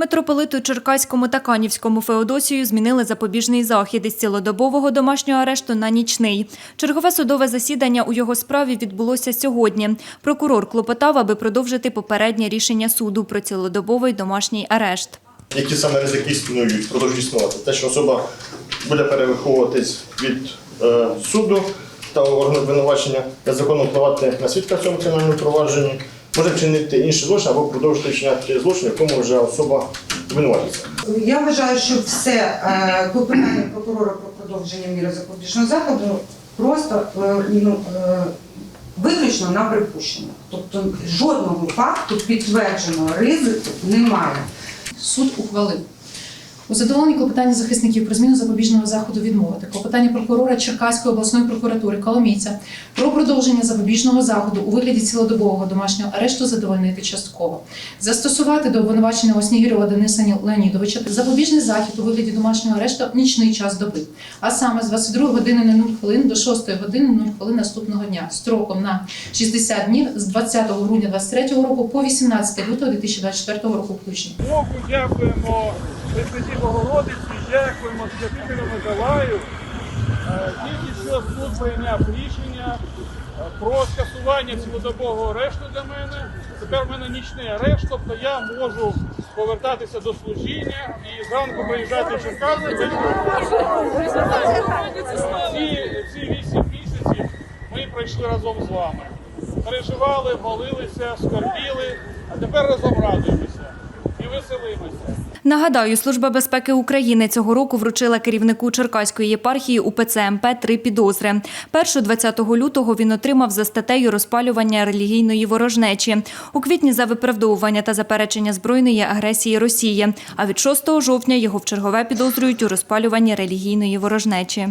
Митрополиту Черкаському та Канівському Феодосію змінили запобіжний захід із цілодобового домашнього арешту на нічний. Чергове судове засідання у його справі відбулося сьогодні. Прокурор клопотав, аби продовжити попереднє рішення суду про цілодобовий домашній арешт. які саме ризики існують, продовжують існувати. Те, що особа буде перевиховуватись від е, суду та органу обвинувачення, незаконно впливати на свідка в цьому кримінальному провадженні, може вчинити інший злочин або продовжити вчиняти злочин, в якому вже особа винуватиться. Я вважаю, що все е, клопотання прокурора про продовження міри запобіжного заходу просто е, ну, е, виключно на припущення. Тобто жодного факту підтвердженого ризику немає. Суд ухвалив. У задоволенні клопотання захисників про зміну запобіжного заходу відмовити. Клопотання прокурора Черкаської обласної прокуратури Коломійця про продовження запобіжного заходу у вигляді цілодобового домашнього арешту задовольнити частково. Застосувати до обвинуваченого Снігирова Дениса Леонідовича запобіжний захід у вигляді домашнього арешту нічний час доби, а саме з 22 години на 0 хвилин до 6 години 0 хвилин наступного дня, строком на 60 днів з 20 грудня 2023 року по 18 лютого 2024 року включно. Дякуємо Богородиці, дякуємо Святителю Миколаю. Е, Тільки що суд прийняв рішення е, про скасування цілодобового арешту для мене. Тепер в мене нічний арешт, тобто я можу повертатися до служіння і зранку приїжджати в Черкаси. Ці, ці вісім місяців ми пройшли разом з вами. Переживали, молилися, скорбіли, а тепер разом радуємося і веселимося. Нагадаю, Служба безпеки України цього року вручила керівнику Черкаської єпархії УПЦ МП три підозри. Першу 20 лютого він отримав за статтею розпалювання релігійної ворожнечі. У квітні за виправдовування та заперечення збройної агресії Росії. А від 6 жовтня його в чергове підозрюють у розпалюванні релігійної ворожнечі.